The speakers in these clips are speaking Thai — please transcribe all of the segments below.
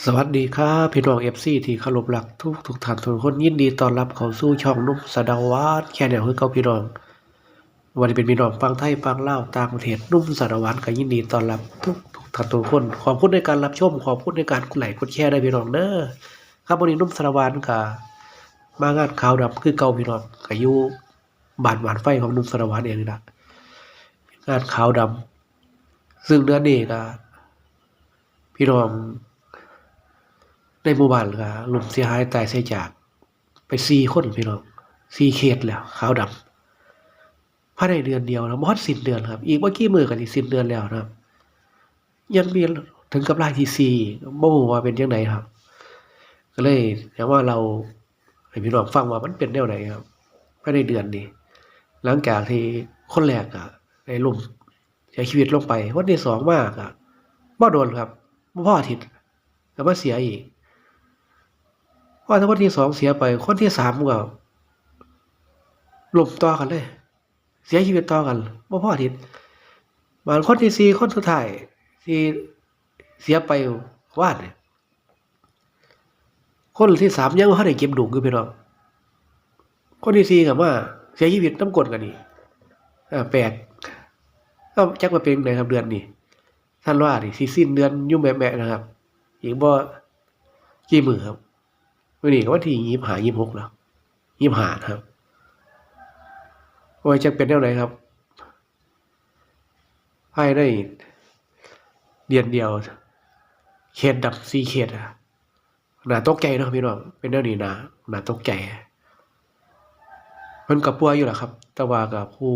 สวัสดีครับพี่น้องเอฟซีที่เคารพรักทุกทุกท่านทุกคนยินดีต้อนรับเข้าสู่ช่องนุ่มสะเดาวาดแค่แนวคือเก่าพี่น้องวันนี้เป็นพี่น้องฟังไทยฟังเลาต่างประเทศนุ่มสะเดาวาดก็ยินดีต้อนรับทุกทุกท่านทุกคนขอบคุณในการรับชมขอบคุณในการกดไลค์กดแชร์ได้พี่น้องเด้อครับวันนี้นุ่มสะเดาวาดก็มางานข่าวดำคือเก่าพี่น้องก็อยู่บานหวานไฟของนุ่มสะเดาวาดเองนี่ล่ะงานข่าวดำซึ่งเดือนนี้ก็พี่น้อง ในหมู่บ้านก็ลุมเสียหายตายเสียจาก ไปสี่คนพี่น้องสี่เคสแล้วขาวดำภายในเดือนเดียวนะมอดสิ้นเดือนครับ อีกเมื่อกี้มือกันอีกสิ้นเดือนแล้วนะครับ ยังมีถึงกับรายที่สี่บ่รู้ว่าเป็นยังไงครับ ก็เลยอยากว่าเราให้พี่น้องฟังว่ามันเป็นแนวไหนครับภายในเดือนนี้ หลังจากที่คนแรกอะได้ล่มเสียชีวิตลงไปวันที่สองมากอะบ่โดนครับบ่พออาทิตย์ก็มาเสียอีก อถ้าคนที่สองเสียไป คนที่สามก็หลุมต่อกันเลย เสียชีวิตต่อกันบ่พออาทิตย์บางคนที่สี่คนสุดท้ายที่เสียไปว่าเนี่ยคนที่สามยังบ่ทันได้เก็บดุอยู่พี่น้องคนที่สี่ก็มาเสียชีวิตน้ำกลนกันนี่อ่าแปลกก็จักว่าเป็นไงครับเดือนนี้ท่านว่านี่สิสิ้นเดือนยุ่งแม่ๆนะครับอีกบ่กี่มือครับ วันนี้ก็วันที่ยี่หายี่หกแล้วยี่หาครับว่าจะเป็นแนวไหนครับภายในเดือนเดียวเขตดับซีเขตอะหนาตกใจเนาะพี่น้องเป็นแนวนี้นะหนาตกใจมันกับปัวอยู่แหละครับ แต่ว่ากับผู้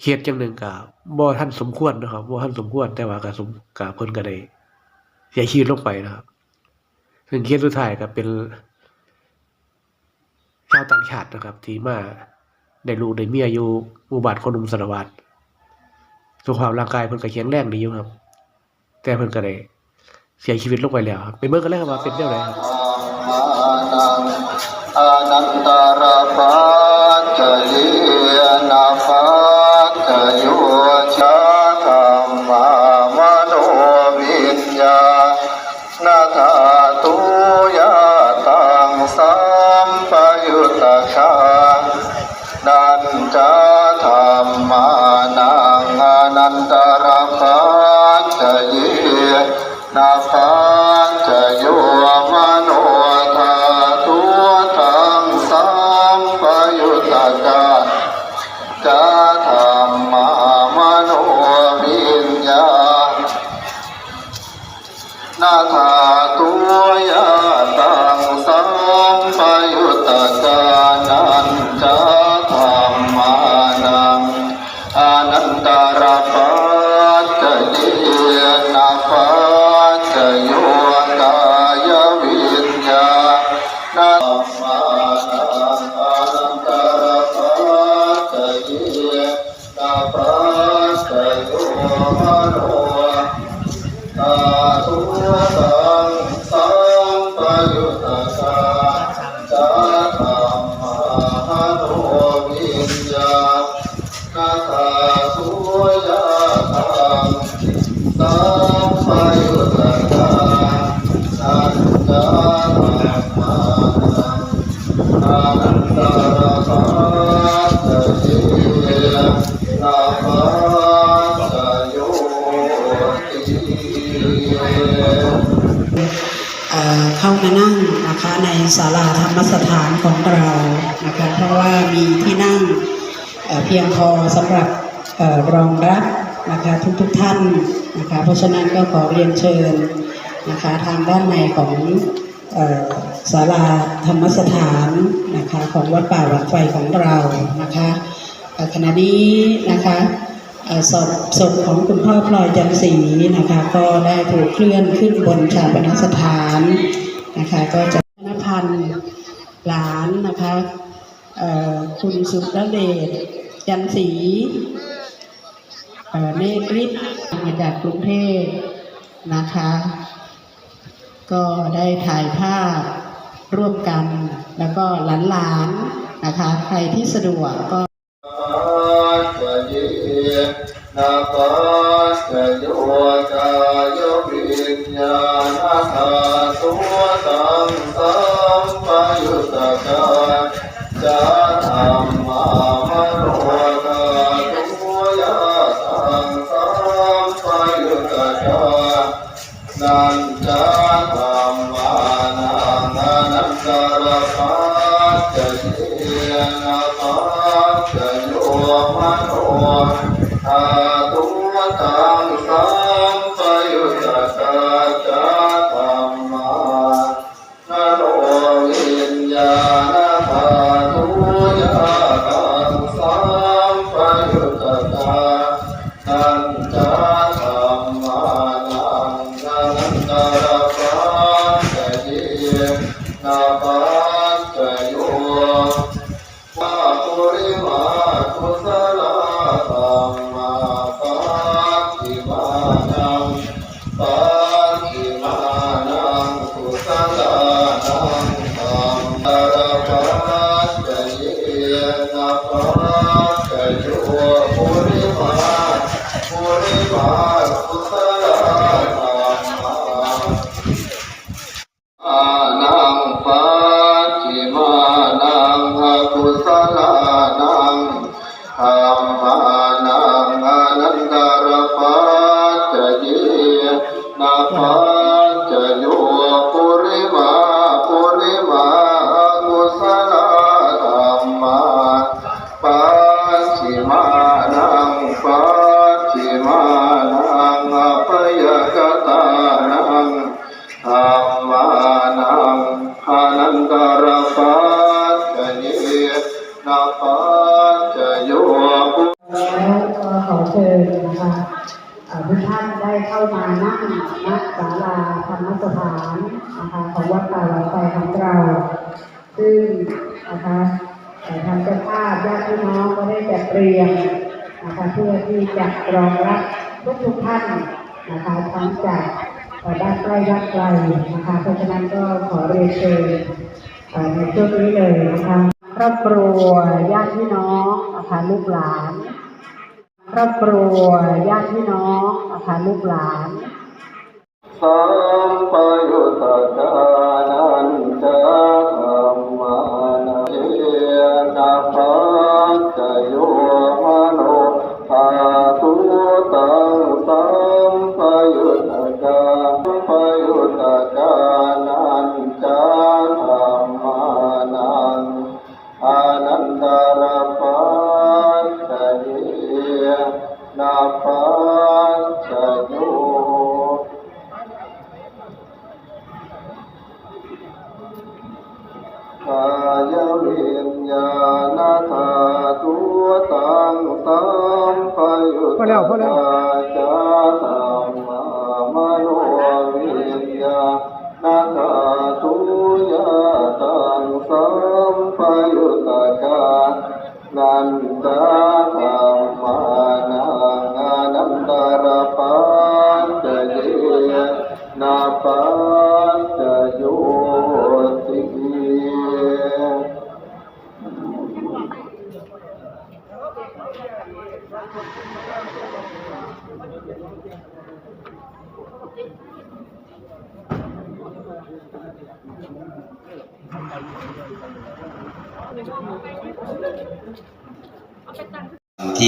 เขตจังหนึ่งกับบ่ท่านสมควรนะครับบ่ท่านสมควร แต่ว่ากับสมกับเพิ่นก็ได้เสียชีวิตลงไปนะครับ ซึ่งเคสสุดท้ายก็เป็นชาวต่างชาตินะครับ ที่มาได้ลูกได้เมียอยู่หมู่บ้านคนหนุ่มสารวัตรสุขภาพร่างกายเพิ่นก็แข็งแรงดีอยู่ครับ แต่เพิ่นก็ได้เสียชีวิตลงไปแล้วครับเป็นเมื่อกันแล้วว่าเป็นเรื่องไรครับ อนันตา ต มานั่งนะคะในศาลาธรรมสถานของเรานะคะเพราะว่ามีที่นั่งเพียงพอสำหรับอรองรับนะคะทุกๆทท่านนะคะเพราะฉะนั้นก็ขอเรียนเชิญนะคะทางด้านในของศาลาธรรมสถานนะคะของวัดป่าวัดไฟของเรานะคะขณะนี้นะคะศพศพของคุณพ่อพลอยจันศรีนะคะก็ได้ถูกเคลื่อนขึ้นบนชาปนสถาน นะคะก็จะนพันธ์หลานนะคะคุณสุรเดชจันศรีเนตรฤทธิ์มาจากกรุงเทพนะคะ ก็ได้ถ่ายภาพร่วมกัน แล้วก็หลานๆนะคะ ใครที่สะดวกก็ นั ศาลาธรรมสถานนะคะของวัดป่าหลวงไฟของเรา ซึ่งนะคะเอ่ทางเจ้าภาพญาติพี่น้องก็ได้จัดเตรียมนะคะเพื่อที่จะรองรับทุกทุกท่านนะคะทั้งจากเอ่อด้านใกล้ด้านไกลนะคะเพราะฉะนั้นก็ขอเรียนเชิญในช่วงนี้เลยนะคะครอบครัวญาติพี่น้องนะคะลูกหลานครอบครัวญาติพี่น้องนะคะลูกหลาน สัมปยุตตานันจาธรรม ปยุตตาจาธรรมมโนวิญญาณธาตุยาตังสัมปยุตตานันตาธรรมานังอนันตรปัจจเยนะปัจจโยติ ท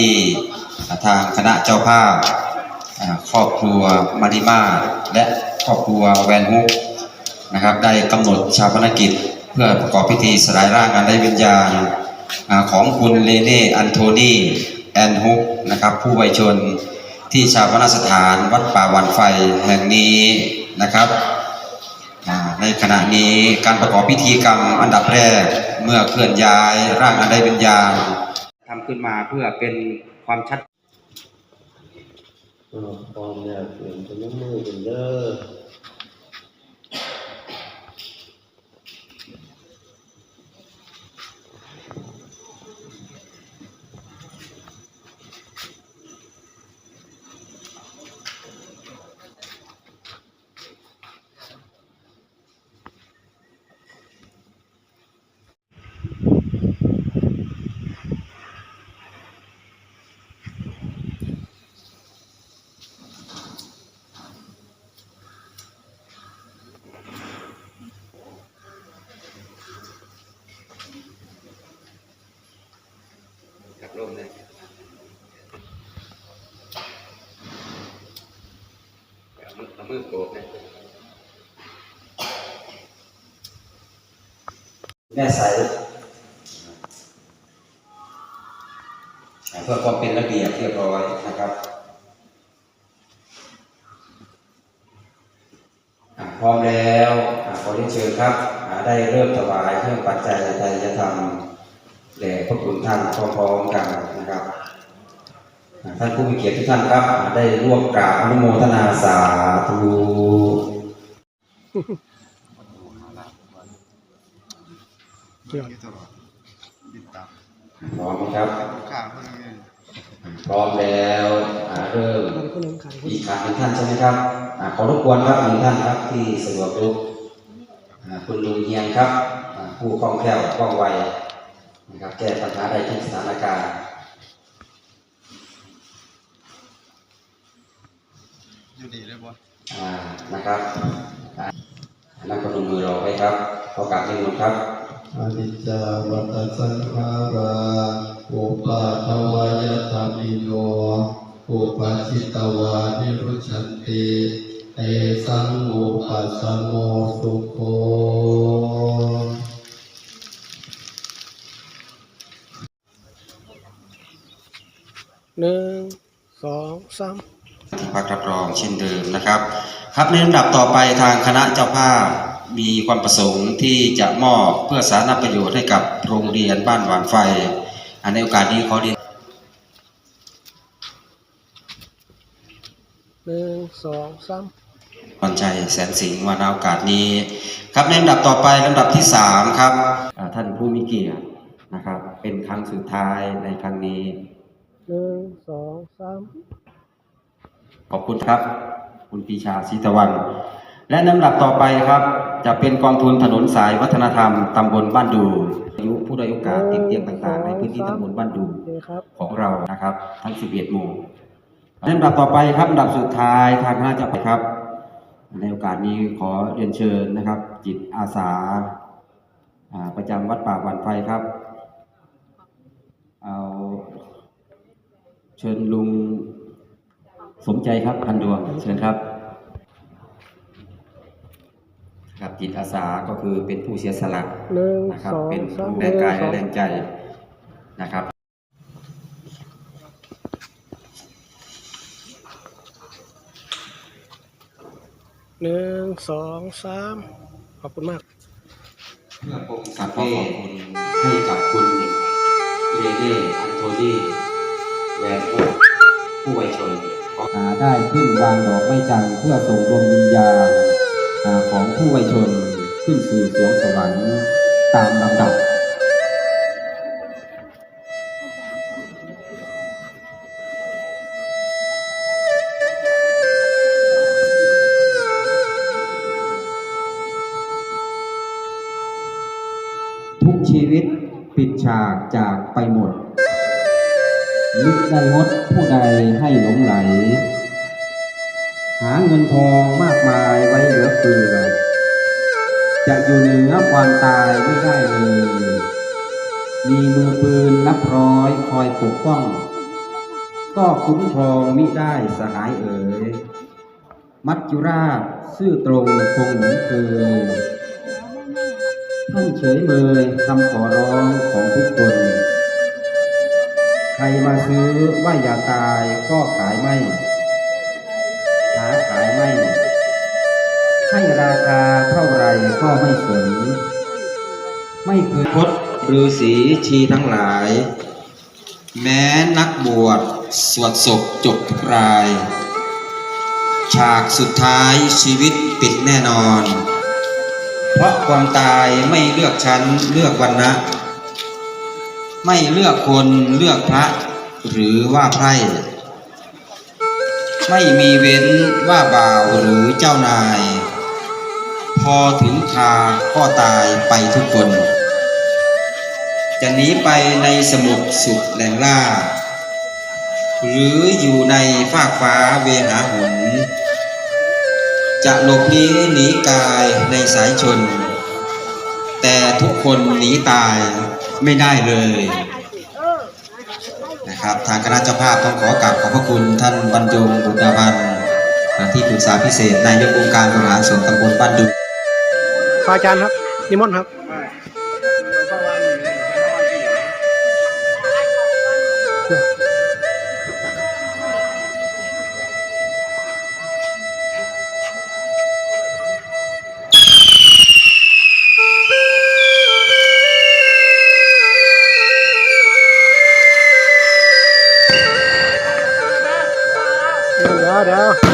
ี่ทางคณะเจ้าภาพครอบครัวมาริมาและครอบครัวแวนฮุกนะครับ ได้กำหนดชาปนกิจ เพื่อประกอบพิธีสลายร่างอันได้วิญญาณของคุณเลเน่อันโทนีแอนฮุกนะครับ ผู้วัยชน ที่ชาปนสถานวัดป่าวันไฟแห่งนี้นะครับอ่าในขณะนี้การประกอบพิธีกรรมอันดับแรกเมื่อเคลื่อนย้ายร่างอันได้วิญญาณทำขึ้นมาเพื่อเป็นความชัดเออพร้อมเนี่ยเปลี่ยนเป็นน้ำมือเป็นเด้อ มือโกบแม่ใสเพื่อความเป็นระเบียบเรียบร้อยนะครับพร้อมแล้วอขอเรียนเชิญครับ ได้เริ่มถวายเครื่องปัจจัยไตรยธรรมแด่พระคุณท่านพร้อมๆกันนะครับ ท่านผู้มีเกียรติทุกท่านครับ ได้ร่วมกราบอนุโมทนาสาธุพร้อมไหมครับพร้อมแล้วอ่าเริ่มอีกขาหนึ่งท่านใช่ไหมครับอ่าขอรบกวนครับหนึ่งท่านครับ ที่สะดวกลุกอ่าคุณลุงเฮียงครับอ่าผู้คล่องแคล่วคล่องไวนะครับแก้ปัญหาได้ทุกสถานการณ์ อยู่ดีเลยบ่อ่านะครับอ่านักประนมมือรอไว้ครับขอกราบเรียนมนต์ครับอนิจจาวัตสังขาราอุปาทวายธรรมิโนอุปาชิตวานิรุชันติเอสังอุปัสสโมสุโคหนึ่งสองสาม ที่พักรับรองเช่นเดิมนะครับ ครับในลำดับต่อไปทางคณะเจ้าภาพมีความประสงค์ที่จะมอบเพื่อสาธารณประโยชน์ให้กับโรงเรียนบ้านหวานไฟ อันในโอกาสนี้ขอเรียนหนึ่งสองสามพรชัยแสนสิงห์วานาโอกาสนี้ ครับในลำดับต่อไปลำดับที่สามครับอ่าท่านผู้มีเกียรตินะครับ เป็นครั้งสุดท้ายในครั้งนี้หนึ่งสองสาม ขอบคุณครับ คุณปีชาศรีตะวัน และลำดับต่อไปครับ จะเป็นกองทุนถนนสายวัฒนธรรมตำบลบ้านดูอายุผู้ด้อยโอกาสติดเตียงต่างๆ ในพื้นที่ตำบลบ้านดูโอเคครับของเรานะครับ ทั้ง 11 หมู่ลำดับต่อไปครับลำดับสุดท้ายทางคณะจะไปครับ ในโอกาสนี้ขอเรียนเชิญนะครับ จิตอาสาอ่าประจำวัดป่าวันไฟครับเอาเชิญลุง สมใจครับพันดวงเชิญครับครับจิตอาสาก็คือเป็นผู้เสียสละหนึ่งนะครับสองเป็นสามแรงกายหนึ่และงแรสองใจนะครับหนึ่งสองสามขอบคุณมากเพื่อปกสัพเพให้กับคุณเรเน่อันโทนีแวนโอผู้ไวยชน หาได้ขึ้นวางดอกไม้จันทร์เพื่อส่งดวงวิญญาณของผู้ไวยชนขึ้นสู่สวงสวรรค์ตามลำดับทุกชีวิตปิดฉากจากไปหมดนึกได้งด ผู้ใดให้หลงไหล หาเงินทองมากมายไว้เหลือเฟือ จะอยู่เหนือความตายไม่ได้เลย มีมือปืนนับร้อยคอยปกป้อง ก็คุ้มครองมิได้สหายเอ๋ย มัจจุราชซื่อตรงคงเหมือนเคยท่านเฉยเมยคำขอร้องของทุกคน ใครมาซื้อว่าอย่าตายก็ขายไม่หาขายไม่ ให้ราคาเท่าไรก็ไม่สนไม่เคยพดฤาษีชีทั้งหลาย แม้นักบวชสวดศพจบทุกราย ฉากสุดท้ายชีวิตปิดแน่นอน เพราะความตายไม่เลือกชั้นเลือกวันนะ ไม่เลือกคนเลือกพระ หรือว่าไพร่ไม่มีเว้นว่าบ่าวหรือเจ้านาย พอถึงคาก็ตายไปทุกคน จะหนีไปในสมุทรสุดแหล่งล่า หรืออยู่ในฟากฟ้าเวหาหุนจะหลบหนีหนีกายในสายชน แต่ทุกคนหนีตาย ไม่ได้เลยนะครับทางคณะเจ้าภาพต้องขอกราบขอบพระคุณท่านบรรจงบุตรพันธ์ที่ปรึกษาพิเศษนายกองค์การบริหารส่วนตำบลบ้านดุพอาจารย์ครับนิมนต์ครับ now.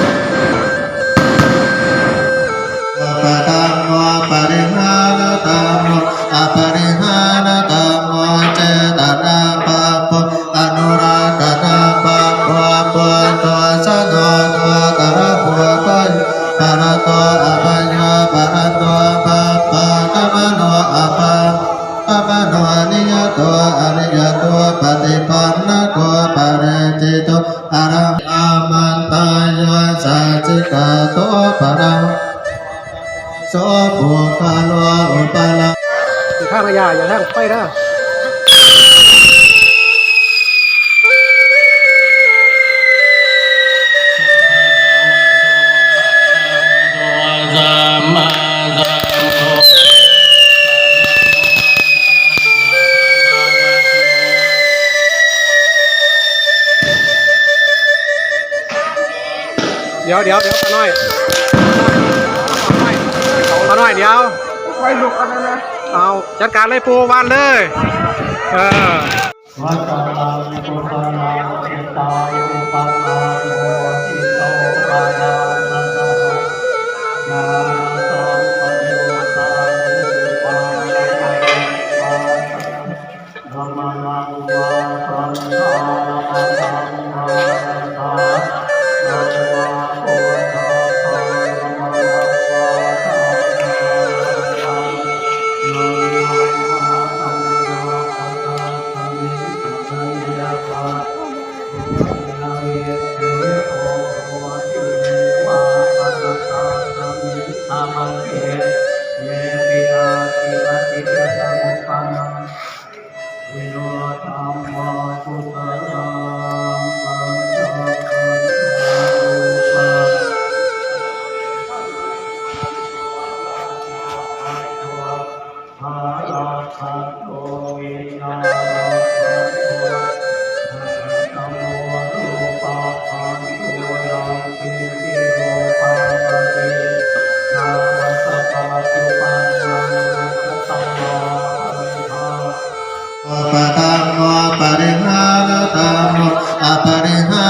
าอย่าทางไปนะเดี๋ยวเดี๋ยวเดี๋ยวตาน้อยตาน้อยเดี๋ยวไฟลุกอะไรนะ เอาจัดการเลยปูวันเลย เออ আবার হা